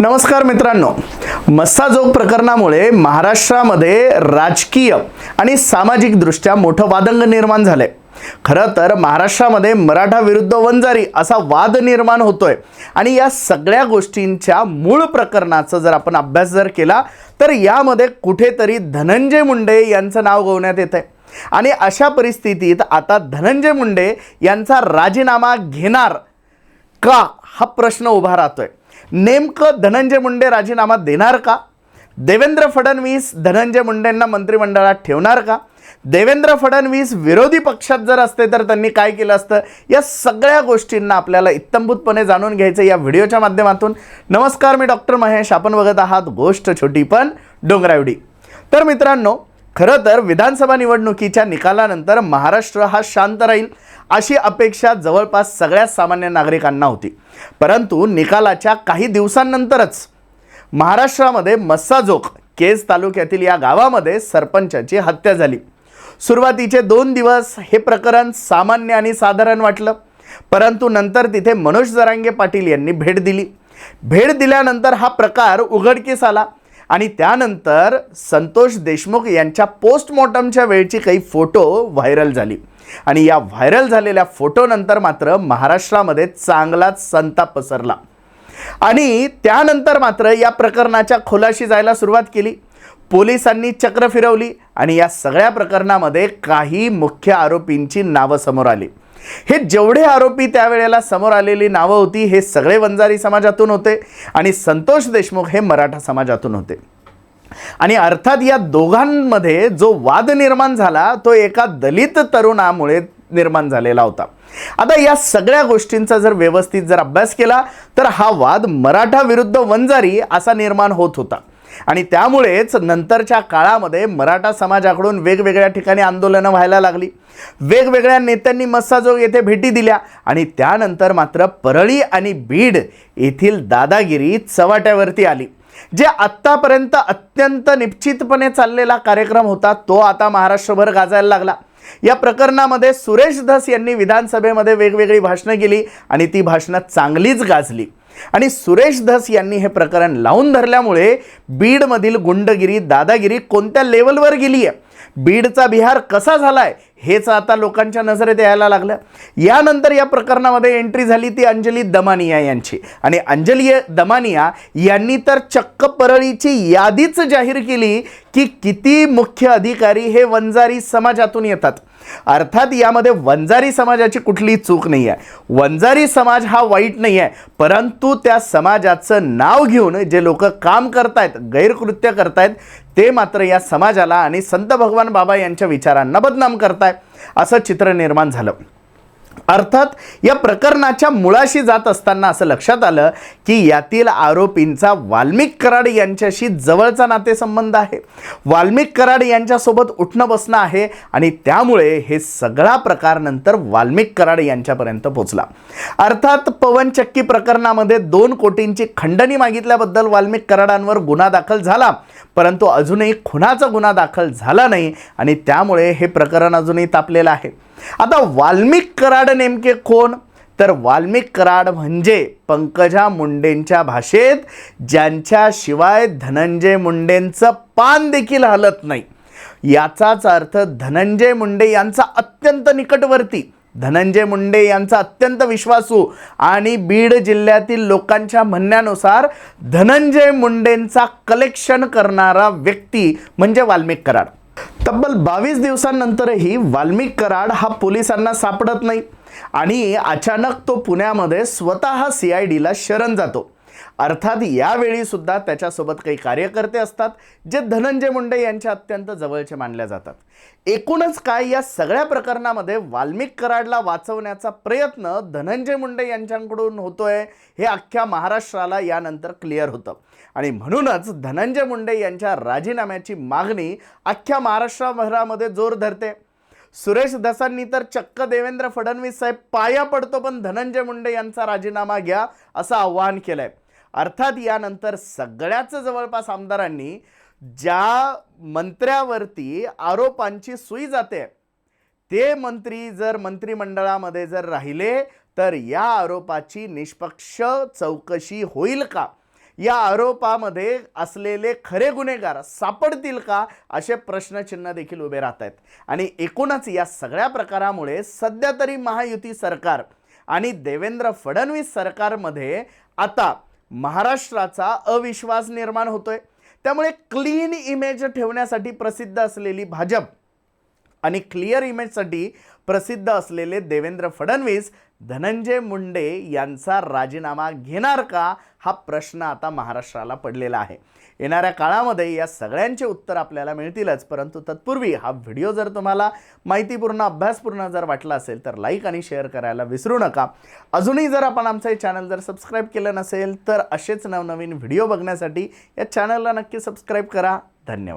नमस्कार मित्रांनो. मस्साजोग प्रकरणामुळे महाराष्ट्रामध्ये राजकीय आणि सामाजिकदृष्ट्या मोठं वादंग निर्माण झालंय. खरं तर महाराष्ट्रामध्ये मराठा विरुद्ध वंजारी असा वाद निर्माण होतोय. आणि या सगळ्या गोष्टींच्या मूळ प्रकरणाचा जर आपण अभ्यास जर केला तर यामध्ये कुठेतरी धनंजय मुंडे यांचं नाव गवण्यात येत आहे आणि अशा परिस्थितीत आता धनंजय मुंडे यांचा राजीनामा घेणार का हा प्रश्न उभा राहतोय. नेमकं धनंजय मुंडे राजीनामा देणार का? देवेंद्र फडणवीस धनंजय मुंडेंना मंत्रिमंडळात ठेवणार का? देवेंद्र फडणवीस विरोधी पक्षात जर असते तर त्यांनी काय केलं असतं? या सगळ्या गोष्टींना आपल्याला इत्तंभूतपणे जाणून घ्यायचं या व्हिडिओच्या माध्यमातून. नमस्कार मी डॉक्टर महेश. आपण बघत आहात गोष्ट छोटी पण डोंगरावडी. तर मित्रांनो खरं तर विधानसभा निवडणुकीच्या निकालानंतर महाराष्ट्र हा शांत राहील. अशी अपेक्षा जवळपास सगळ्या सामान्य नागरिकांना होती. परंतु निकालाच्या काही दिवसांनंतरच महाराष्ट्रामध्ये मस्साजोग केज तालुक्यातील या गावामध्ये सरपंचाची हत्या झाली. सुरुवातीचे दोन दिवस हे प्रकरण सामान्य आणि साधारण वाटलं. परंतु नंतर तिथे मनोज जरांगे पाटील यांनी भेट दिली. भेट दिल्यानंतर हा प्रकार उघडकीस आला आणि त्यानंतर संतोष देशमुख यांच्या पोस्टमॉर्टमच्या वेळची काही फोटो व्हायरल झाली. आणि या व्हायरल झालेल्या फोटोनंतर मात्र महाराष्ट्रामध्ये चांगलाच संताप पसरला. आणि त्यानंतर मात्र या प्रकरणाच्या खोलाशी जायला सुरुवात केली. पोलिसांनी चक्र फिरवली आणि या सगळ्या प्रकरणामध्ये काही मुख्य आरोपींची नावं समोर आली. हे जेवढे आरोपी त्यावेळेला समोर आलेली नावं होती हे सगळे वंजारी समाजातून होते आणि संतोष देशमुख हे मराठा समाजातून होते. आणि अर्थात या दोघांमध्ये जो वाद निर्माण झाला तो एका दलित तरुणामुळे निर्माण झालेला होता. आता या सगळ्या गोष्टींचा जर व्यवस्थित जर अभ्यास केला तर हा वाद मराठा विरुद्ध वंजारी असा निर्माण होत होता. आणि त्यामुळेच नंतरच्या काळामध्ये मराठा समाजाकडून वेगवेगळ्या ठिकाणी आंदोलनं व्हायला लागली. वेगवेगळ्या नेत्यांनी मस्साजोग येथे भेटी दिल्या आणि त्यानंतर मात्र परळी आणि बीड येथील दादागिरी चव्हाट्यावरती आली. जे आत्तापर्यंत अत्यंत निश्चितपणे चाललेला कार्यक्रम होता तो आता महाराष्ट्रभर गाजायला लागला. या प्रकरणामध्ये सुरेश धस यांनी विधानसभेमध्ये वेगवेगळी भाषणं केली आणि ती भाषणं चांगलीच गाजली. आणि सुरेश धस यांनी हे प्रकरण लावून धरल्यामुळे बीडमधील गुंडगिरी दादागिरी कोणत्या लेवलवर गेली आहे बीडचा बिहार कसा झालाय? हेच आता लोकांच्या नजरेत यायला लागलं. यानंतर या प्रकरणामध्ये एंट्री झाली ती अंजली दमानिया यांची. आणि अंजली दमानिया यांनी तर चक्क परळीची यादीच जाहीर केली की किती मुख्य अधिकारी हे वंजारी समाजातून येतात. अर्थात यामध्ये वंजारी समाजाची कुठलीही चूक नाही आहे वंजारी समाज हा वाईट नाही आहे परंतु त्या समाजाचं नाव घेऊन जे लोक काम करतायत गैरकृत्य करतायत ते मात्र या समाजाला आणि संत भगवान बाबा यांच्या विचारांना बदनाम करताय असं चित्र निर्माण झालं. अर्थात या प्रकरणाच्या मुळाशी जात असताना असं लक्षात आलं की यातील आरोपींचा वाल्मिक कराड यांच्याशी जवळचा नातेसंबंध आहे. वाल्मिक कराड यांच्यासोबत उठणं बसणं आहे आणि त्यामुळे हे सगळा प्रकार नंतर वाल्मिक कराड यांच्यापर्यंत पोचला. अर्थात पवनचक्की प्रकरणामध्ये दोन कोटींची खंडणी मागितल्याबद्दल वाल्मिक कराडांवर गुन्हा दाखल झाला. परंतु अजूनही खुनाचा गुन्हा दाखल झाला नाही आणि त्यामुळे हे प्रकरण अजूनही तापलेलं आहे. आता वाल्मिक कराड नेमके कोण? तर वाल्मिक कराड म्हणजे पंकजा मुंडेंच्या भाषेत ज्यांच्याशिवाय धनंजय मुंडेंचं पान देखील हलत नाही. याचाच अर्थ धनंजय मुंडे यांचा अत्यंत निकटवर्ती धनंजय मुंडे यांचा अत्यंत विश्वासू आणि बीड जिल्ह्यातील लोकांच्या म्हणण्यानुसार धनंजय मुंडेंचा कलेक्शन करणारा व्यक्ती म्हणजे वाल्मिक कराड. तब्बल बावीस दिवसांनंतरही वाल्मिक कराड हा पोलिसांना सापडत नाही. आणि अचानक तो पुण्यामध्ये स्वतः सी आय डीला शरण जातो. अर्थात यावेळी सुद्धा त्याच्यासोबत काही कार्यकर्ते असतात जे धनंजय मुंडे यांच्या अत्यंत जवळचे मानल्या जातात. एकूणच काय या सगळ्या प्रकरणामध्ये वाल्मिक कराडला वाचवण्याचा प्रयत्न धनंजय मुंडे यांच्याकडून होतोय हे अख्ख्या महाराष्ट्राला यानंतर क्लिअर होतं. आणि म्हणूनच धनंजय मुंडे यांच्या राजीनाम्याची मागणी अख्ख्या महाराष्ट्राभरामध्ये जोर धरते. सुरेश धसांनी तर चक्क देवेंद्र फडणवीस साहेब पाया पडतो पण धनंजय मुंडे यांचा राजीनामा घ्या असं आवाहन केलं आहे अर्थात यानंतर सगळ्याच जवळपास आमदारांनी ज्या मंत्र्यावरती आरोपांची सुई जाते ते मंत्री जर मंत्रिमंडळामध्ये जर राहिले तर या आरोपाची निष्पक्ष चौकशी होईल का? या आरोपामध्ये असलेले खरे गुन्हेगार सापडतील का? असे प्रश्नचिन्ह देखील उभे राहत आहेत. आणि एकूणच या सगळ्या प्रकारामुळे सध्या तरी महायुती सरकार आणि देवेंद्र फडणवीस सरकारमध्ये आता महाराष्ट्राचा अविश्वास निर्माण होतोय. त्यामुळे क्लीन इमेज ठेवण्यासाठी प्रसिद्ध असलेली भाजप आणि क्लिअर इमेजसाठी प्रसिद्ध असलेले देवेंद्र फडणवीस धनंजय मुंडे यांचा राजीनामा घेणार का? हा प्रश्न आता महाराष्ट्राला पडलेला आहे. येणाऱ्या काळामध्ये या सगळ्यांचे उत्तर आपल्याला मिळतीलच परंतु तत्पूर्वी हा व्हिडिओ जर तुम्हाला माहितीपूर्ण अभ्यासपूर्ण जर वाटला असेल तर लाईक आणि शेअर करायला विसरू नका. अजूनही जर आपण आमचं हे चॅनल जर सबस्क्राईब केलं नसेल तर असेच नवनवीन व्हिडिओ बघण्यासाठी या चॅनलला नक्की सबस्क्राईब करा. धन्यवाद.